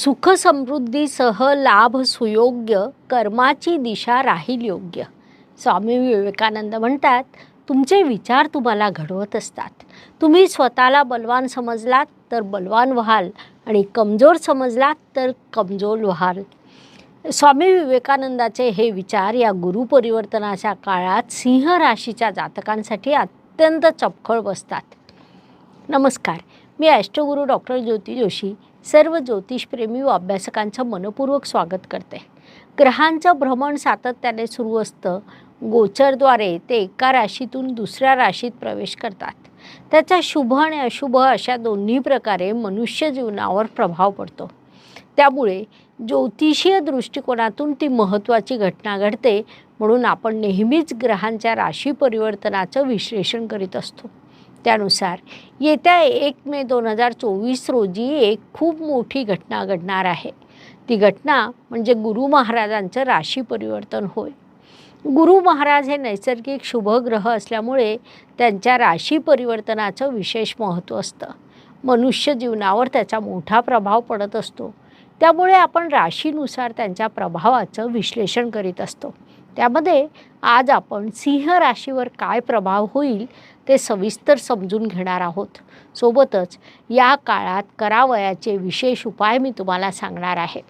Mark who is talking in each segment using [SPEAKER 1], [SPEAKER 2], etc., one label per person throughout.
[SPEAKER 1] सुख समृद्धीसह लाभ सुयोग्य कर्माची दिशा राहील योग्य. स्वामी विवेकानंद म्हणतात तुमचे विचार तुम्हाला घडवत असतात. तुम्ही स्वतःला बलवान समजलात तर बलवान व्हाल आणि कमजोर समजलात तर कमजोर व्हाल. स्वामी विवेकानंदाचे हे विचार या गुरुपरिवर्तनाच्या काळात सिंह राशीच्या जातकांसाठी अत्यंत चपखळ बसतात. नमस्कार मी ॲस्ट्रोगुरू डॉक्टर ज्योती जोशी. सर्व ज्योतिषप्रेमी व अभ्यासकांचं मनपूर्वक स्वागत करते. ग्रहांचं भ्रमण सातत्याने सुरू असतं. गोचरद्वारे ते एका राशीतून दुसऱ्या राशीत प्रवेश करतात. त्याचा शुभ आणि अशुभ अशा दोन्ही प्रकारे मनुष्य जीवनावर प्रभाव पडतो. त्यामुळे ज्योतिषीय दृष्टिकोनातून ती महत्त्वाची घटना घडते म्हणून आपण नेहमीच ग्रहांच्या राशी परिवर्तनाचं विश्लेषण करीत असतो. त्यानुसार येत्या एक मे दोन हजार चोवीस रोजी एक खूप मोठी घटना घडणार आहे. ती घटना म्हणजे गुरु महाराजांचं राशी परिवर्तन होय. गुरु महाराज हे नैसर्गिक शुभग्रह असल्यामुळे त्यांच्या राशी परिवर्तनाचं विशेष महत्त्व असतं. मनुष्य जीवनावर त्याचा मोठा प्रभाव पडत असतो. त्यामुळे आपण राशीनुसार त्यांच्या प्रभावाचं विश्लेषण करीत असतो. त्यामध्ये आज आपण सिंह राशीवर काय प्रभाव होईल ते सविस्तर समजून घेणार आहोत. सोबतच या काळात करावयाचे विशेष उपाय मी तुम्हाला सांगणार आहे.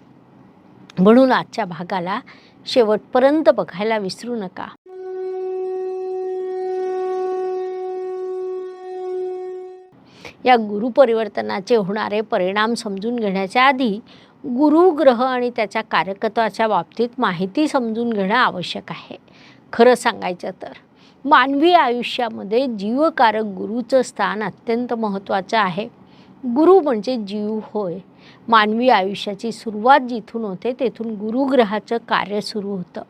[SPEAKER 1] म्हणून आजच्या भागाला शेवटपर्यंत बघायला विसरू नका. या गुरुपरिवर्तनाचे होणारे परिणाम समजून घेण्याच्या आधी गुरुग्रह आणि त्याच्या कार्यकत्वाच्या बाबतीत माहिती समजून घेणं आवश्यक आहे. खरं सांगायचं तर. मानवी आयुष्यामध्ये जीवकारक गुरुचं स्थान अत्यंत महत्त्वाचं आहे. गुरु म्हणजे जीव होय. मानवी आयुष्याची सुरुवात जिथून होते तेथून गुरुग्रहाचं कार्य सुरू होतं.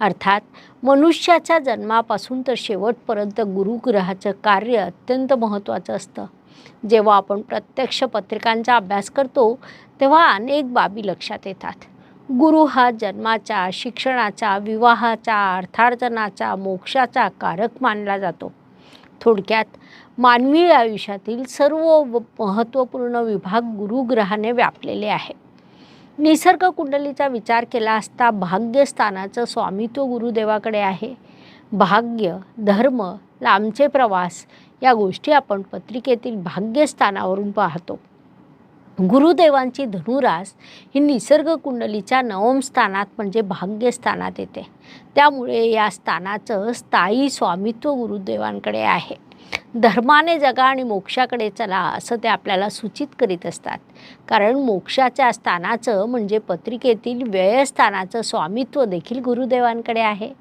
[SPEAKER 1] अर्थात मनुष्याच्या जन्मापासून तर शेवटपर्यंत गुरुग्रहाचं कार्य अत्यंत महत्त्वाचं असतं. जेव्हा आपण प्रत्यक्ष पत्रिकांचा अभ्यास करतो तेव्हा अनेक बाबी लक्षात येतात. गुरु हा जन्माचा शिक्षणाचा विवाहाचा अर्थार्जनाचा मोक्षाचा कारक मानला जातो. थोडक्यात मानवी आयुष्यातील सर्व महत्त्वपूर्ण विभाग गुरुग्रहाने व्यापलेले आहे. निसर्ग कुंडलीचा विचार केला असता भाग्यस्थानाचं स्वामित्व गुरुदेवाकडे आहे. भाग्य धर्म लांबचे प्रवास या गोष्टी आपण पत्रिकेतील भाग्यस्थानावरून पाहतो. गुरुदेवांची धनुरास ही निसर्ग कुंडलीच्या नवम स्थानात म्हणजे भाग्यस्थानात येते. त्यामुळे या स्थानाचं स्थायी स्वामित्व गुरुदेवांकडे आहे. धर्माने जगा आणि मोक्षाकडे चला असं ते आपल्याला सूचित करीत असतात. कारण मोक्षाच्या स्थानाचं म्हणजे पत्रिकेतील व्ययस्थानाचं स्वामित्व देखील गुरुदेवांकडे आहे.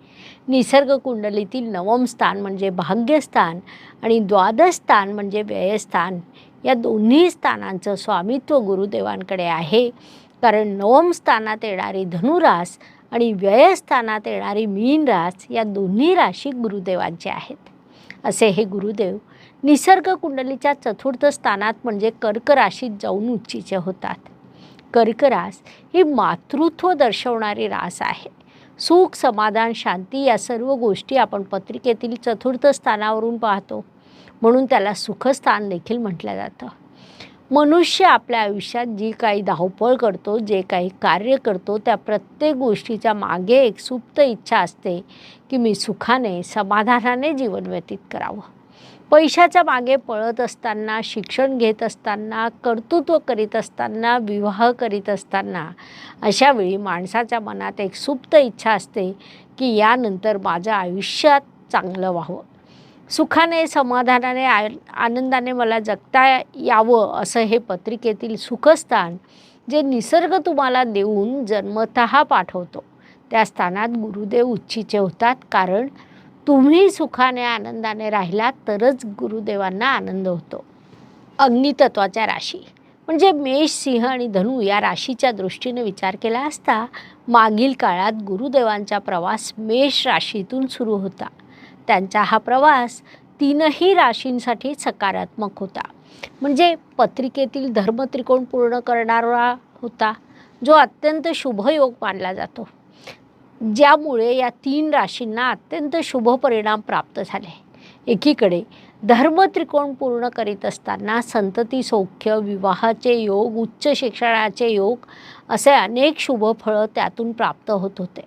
[SPEAKER 1] निसर्ग कुंडलीतील नवम स्थान म्हणजे भाग्यस्थान आणि द्वादश स्थान म्हणजे व्ययस्थान. या दोन्ही स्थानांचं स्वामित्व गुरुदेवांकडे आहे. कारण नवम स्थानात येणारी धनुरास आणि व्ययस्थानात येणारी मीन रास या दोन्ही राशी गुरुदेवांचे आहेत. असे हे गुरुदेव निसर्ग कुंडलीच्या चतुर्थ स्थानात म्हणजे कर्क राशीत जाऊन उच्चीचे होतात. कर्करास ही मातृत्व दर्शवणारी रास आहे. सुख समाधान शांती या सर्व गोष्टी आपण पत्रिकेतील चतुर्थ स्थानावरून पाहतो. म्हणून त्याला सुखस्थान देखील म्हटलं जातं. मनुष्य आपल्या आयुष्यात जी काही धावपळ करतो जे काही कार्य करतो त्या प्रत्येक गोष्टीच्या मागे एक सुप्त इच्छा असते की मी सुखाने समाधानाने जीवन व्यतीत करावं. पैशाच्या मागे पळत असताना शिक्षण घेत असताना कर्तृत्व करीत असताना विवाह करीत असताना अशा वेळी माणसाच्या मनात एक सुप्त इच्छा असते की यानंतर माझं आयुष्यात चांगलं व्हावं. सुखाने समाधानाने आ आनंदाने मला जगता यावं असं हे पत्रिकेतील सुखस्थान जे निसर्ग तुम्हाला देऊन जन्मत पाठवतो. त्या स्थानात गुरुदेव उच्चीचे होतात कारण तुम्ही सुखाने आनंदाने राहिलात तरच गुरुदेवांना आनंद होतो. अग्नितत्वाच्या राशी म्हणजे मेष सिंह आणि धनु या राशीच्या दृष्टीने विचार केला असता मागील काळात गुरुदेवांचा प्रवास मेष राशीतून सुरू होता. त्यांचा हा प्रवास तीनही राशींसाठी सकारात्मक होता. म्हणजे पत्रिकेतील धर्मत्रिकोण पूर्ण करणारा होता जो अत्यंत शुभयोग मानला जातो. ज्यामुळे या तीन राशींना अत्यंत शुभ परिणाम प्राप्त झाले. एकीकडे धर्मत्रिकोण पूर्ण करीत असताना संतती सौख्य विवाहाचे योग उच्च शिक्षणाचे योग असे अनेक शुभ फळं त्यातून प्राप्त होत होते.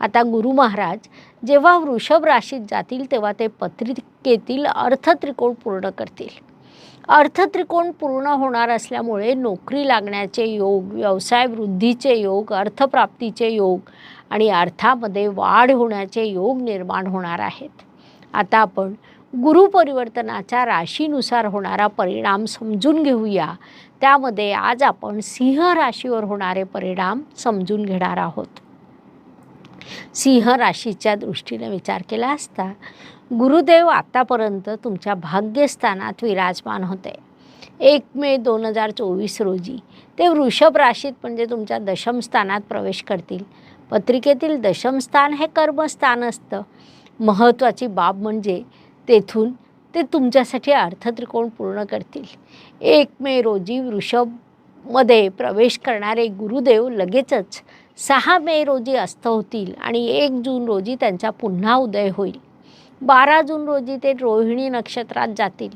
[SPEAKER 1] आता गुरु महाराज जेव्हा वृषभ राशीत जातील तेव्हा ते पत्रिकेतील अर्थत्रिकोण पूर्ण करतील. अर्थत्रिकोण पूर्ण होणार असल्यामुळे नोकरी लागण्याचे योग व्यवसाय वृद्धीचे योग अर्थप्राप्तीचे योग आणि अर्थामध्ये वाढ होण्याचे योग निर्माण होणार आहेत. आता आपण गुरुपरिवर्तनाच्या राशीनुसार होणारा परिणाम समजून घेऊया. त्यामध्ये आज आपण सिंह राशीवर होणारे परिणाम समजून घेणार आहोत. सिंह राशीच्या दृष्टीने विचार केला असता गुरुदेव आतापर्यंत तुमच्या भाग्यस्थानात विराजमान होते. एक मे दोन हजार चोवीस रोजी ते वृषभ राशीत म्हणजे तुमच्या दशमस्थानात प्रवेश करतील. पत्रिकेतील दशमस्थान हे कर्मस्थान असतं. महत्त्वाची बाब म्हणजे तेथून ते तुमच्यासाठी अर्थत्रिकोण पूर्ण करतील. एक मे रोजी वृषभमध्ये प्रवेश करणारे गुरुदेव लगेचच सहा मे रोजी अस्त होतील आणि एक जून रोजी त्यांचा पुन्हा उदय होईल. बारा जून रोजी ते रोहिणी नक्षत्रात जातील.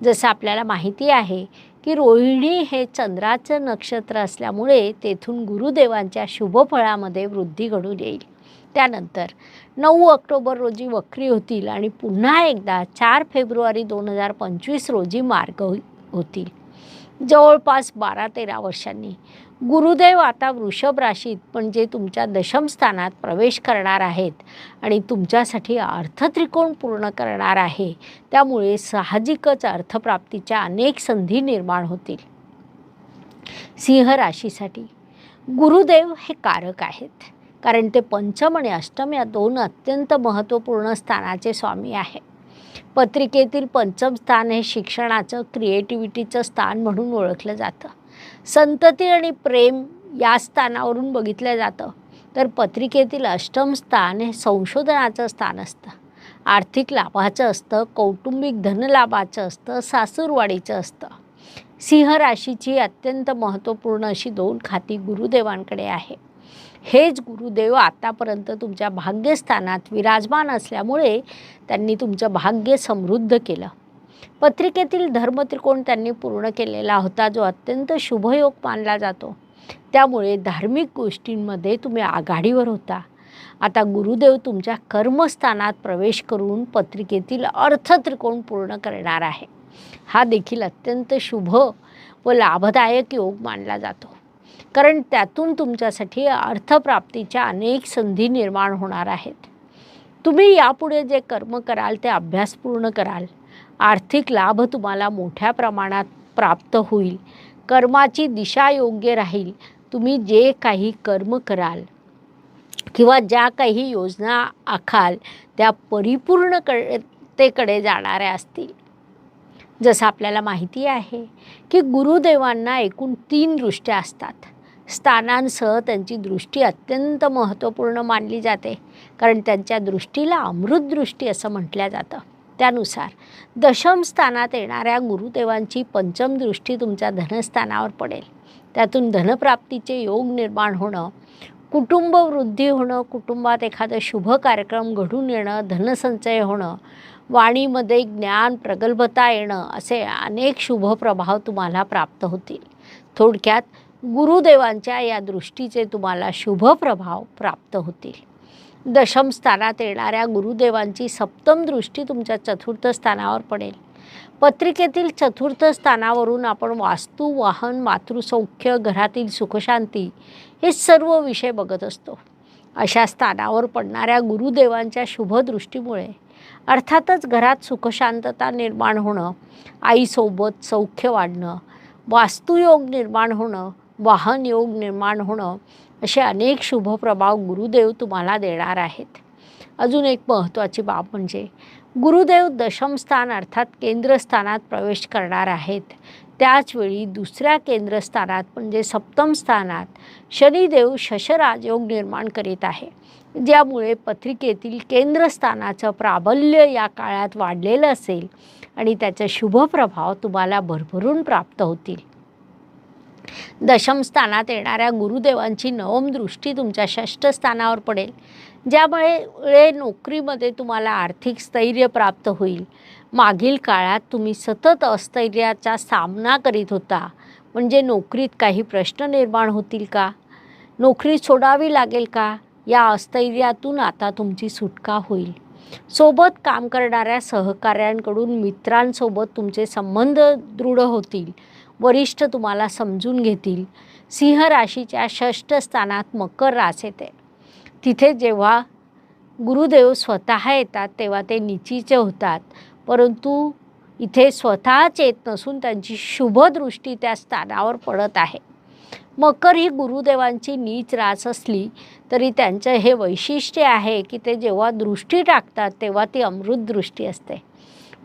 [SPEAKER 1] जसं आपल्याला माहिती आहे की रोहिणी हे चंद्राचं नक्षत्र असल्यामुळे तेथून गुरुदेवांच्या शुभफळामध्ये वृद्धी घडून येईल. त्यानंतर नऊ ऑक्टोबर रोजी वक्री होतील आणि पुन्हा एकदा चार फेब्रुवारी दोन हजार पंचवीस रोजी मार्ग होतील जवळपास बारा तेरा वर्षांनी गुरुदेव आता वृषभ राशीत पण जे तुमच्या दशम स्थानात प्रवेश करणार आहेत आणि तुमच्यासाठी अर्थत्रिकोण पूर्ण करणार आहे त्यामुळे साहजिकच अर्थप्राप्तीच्या अनेक संधी निर्माण होतील. सिंह राशीसाठी गुरुदेव हे कारक आहेत कारण ते पंचम आणि अष्टम या दोन अत्यंत महत्त्वपूर्ण स्थानाचे स्वामी आहे. पत्रिकेतील पंचम स्थान हे शिक्षणाचं क्रिएटिव्हिटीचं स्थान म्हणून ओळखलं जातं. संतती आणि प्रेम या स्थानावरून बघितलं जातं. तर पत्रिकेतील अष्टम स्थान हे संशोधनाचं स्थान असतं. आर्थिक लाभाचं असतं कौटुंबिक धनलाभाचं असतं सासूरवाडीचं असतं. सिंह राशीची अत्यंत महत्त्वपूर्ण अशी दोन खाती गुरुदेवांकडे आहे. हेच गुरुदेव आतापर्यंत तुमच्या भाग्यस्थानात विराजमान असल्यामुळे त्यांनी तुमचं भाग्य समृद्ध केलं. पत्रिकेतील धर्मत्रिकोण त्यांनी पूर्ण केलेला होता जो अत्यंत शुभयोग मानला जातो. त्यामुळे धार्मिक गोष्टींमध्ये तुम्ही आघाडीवर होता. आता गुरुदेव तुमच्या कर्मस्थानात प्रवेश करून पत्रिकेतील अर्थत्रिकोण पूर्ण करणार आहे. हा देखील अत्यंत शुभ व लाभदायक योग मानला जातो. कारण त्यातून तुमच्यासाठी अर्थप्राप्तीच्या अनेक संधी निर्माण होणार आहेत. तुम्ही यापुढे जे कर्म कराल ते अभ्यास पूर्ण कराल. आर्थिक लाभ तुम्हाला मोठ्या प्रमाणात प्राप्त होईल. कर्माची दिशा योग्य राहील. तुम्ही जे काही कर्म कराल किंवा ज्या काही योजना आखाल त्या परिपूर्ण परिपूर्णतेकडे जाणाऱ्या असतील. जसं आपल्याला माहिती आहे की गुरुदेवांना एकूण तीन दृष्ट्या असतात. स्थानांसह त्यांची दृष्टी अत्यंत महत्त्वपूर्ण मानली जाते. कारण त्यांच्या दृष्टीला अमृतदृष्टी असं म्हटलं जातं. त्यानुसार दशम स्थानात येणाऱ्या गुरुदेवांची पंचम दृष्टी तुमच्या धनस्थानावर पडेल. त्यातून धनप्राप्तीचे योग निर्माण होणं कुटुंब वृद्धी होणं कुटुंबात एखादं शुभ कार्यक्रम घडून येणं धनसंचय होणं वाणीमध्ये ज्ञान प्रगल्भता येणं असे अनेक शुभ प्रभाव तुम्हाला प्राप्त होतील. थोडक्यात गुरुदेवांच्या या दृष्टीचे तुम्हाला शुभ प्रभाव प्राप्त होतील. दशम स्थानात येणाऱ्या गुरुदेवांची सप्तम दृष्टी तुमच्या चतुर्थ स्थानावर पडेल. पत्रिकेतील चतुर्थ स्थानावरून आपण वास्तू वाहन मातृसौख्य घरातील सुखशांती हे सर्व विषय बघत असतो. अशा स्थानावर पडणाऱ्या गुरुदेवांच्या शुभदृष्टीमुळे अर्थातच घरात सुखशांतता निर्माण होणं आईसोबत सौख्य वाढणं वास्तुयोग निर्माण होणं वाहन योग निर्माण होणं असे अनेक शुभ प्रभाव गुरुदेव तुम्हाला देणार आहेत. अजून एक महत्त्वाची बाब म्हणजे गुरुदेव दशमस्थान अर्थात केंद्रस्थानात प्रवेश करणार आहेत. त्याचवेळी दुसऱ्या केंद्रस्थानात म्हणजे सप्तम स्थानात शनिदेव शशराजयोग निर्माण करीत आहे. ज्यामुळे पत्रिकेतील केंद्रस्थानाचं प्राबल्य या काळात वाढलेलं असेल आणि त्याचे शुभ प्रभाव तुम्हाला भरभरून प्राप्त होतील. दशम स्थानात येणाऱ्या गुरुदेवांची नवम दृष्टी तुमच्या षष्ठ स्थानावर पडेल. ज्यामुळे नोकरीमध्ये तुम्हाला आर्थिक स्थैर्य प्राप्त होईल. मागील काळात तुम्ही सतत अस्थैर्याचा सामना करीत होता. म्हणजे नोकरीत काही प्रश्न निर्माण होतील का? नोकरी सोडावी लागेल का? या अस्थैर्यातून आता तुमची सुटका होईल. सोबत काम करणाऱ्या सहकाऱ्यांकडून मित्रांसोबत तुमचे संबंध दृढ होतील. वरिष्ठ तुम्हाला समजून घेतील. सिंह राशीच्या षष्ठ स्थानात मकर रास येते. तिथे जेव्हा गुरुदेव स्वतः येतात तेव्हा ते निचीचे होतात. परंतु इथे स्वतःच येत नसून त्यांची शुभदृष्टी त्या स्थानावर पडत आहे. मकर ही गुरुदेवांची नीच रास असली तरी त्यांचं हे वैशिष्ट्य आहे की ते जेव्हा दृष्टी टाकतात तेव्हा ती अमृत दृष्टी असते.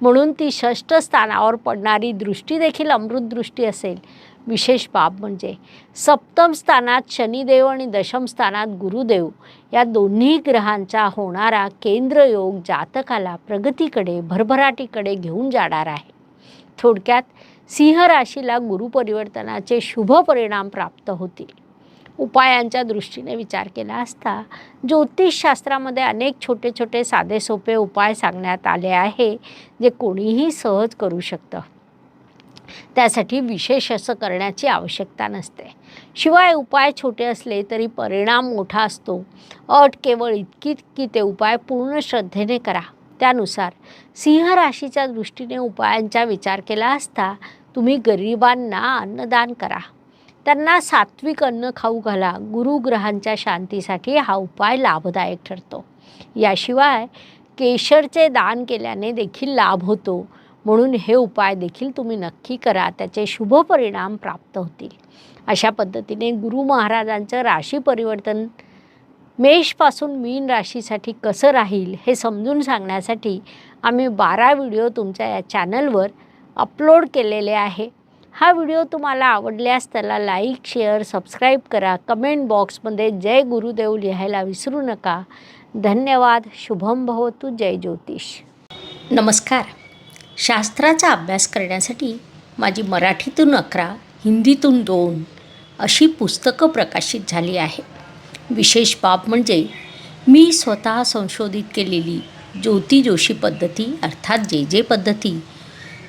[SPEAKER 1] म्हणून ती षष्ठ स्थानावर पडणारी दृष्टी देखील अमृत दृष्टी असेल. विशेष बाब म्हणजे सप्तम स्थानात शनिदेव आणि दशम स्थानात गुरुदेव या दोन्ही ग्रहांचा होणारा केंद्रयोग जातकाला प्रगतीकडे भरभराटीकडे घेऊन जाणार आहे. थोडक्यात सिंह राशीला गुरुपरिवर्तनाचे शुभ परिणाम प्राप्त होतील. उपायांच्या दृष्टीने विचार केला असता ज्योतिषशास्त्रामध्ये अनेक छोटे छोटे साधे सोपे उपाय सांगण्यात आले आहे जे कोणीही सहज करू शकतं. त्यासाठी विशेष असं करण्याची आवश्यकता नसते. शिवाय उपाय छोटे असले तरी परिणाम मोठा असतो. अट केवळ इतकी की ते उपाय पूर्ण श्रद्धेने करा. त्यानुसार सिंह राशीच्या दृष्टीने उपायांचा विचार केला असता तुम्ही गरिबांना अन्नदान करा. त्यांना सात्विक अन्न खाऊ घाला. गुरुग्रहांच्या शांतीसाठी हा उपाय लाभदायक ठरतो. याशिवाय केशरचे दान केल्याने देखील लाभ होतो. म्हणून हे उपाय देखील तुम्ही नक्की करा. त्याचे शुभ परिणाम प्राप्त होतील. अशा पद्धतीने गुरु महाराजांचं राशी परिवर्तन मेषपासून मीन राशीसाठी कसं राहील हे समजून सांगण्यासाठी आम्ही बारा व्हिडिओ तुमच्या या चॅनलवर अपलोड केलेले आहे. हा व्हिडिओ तुम्हाला आवडल्यास त्याला लाईक शेअर सबस्क्राईब करा. कमेंट बॉक्समध्ये जय गुरुदेव लिहायला विसरू नका. धन्यवाद. शुभम भवतु. जय ज्योतिष. नमस्कार. शास्त्राचा अभ्यास करण्यासाठी माझी मराठीतून अकरा हिंदीतून दोन अशी पुस्तकं प्रकाशित झाली आहे विशेष बाब म्हणजे मी स्वतः संशोधित केलेली ज्योती जोशी पद्धती अर्थात जे जे पद्धती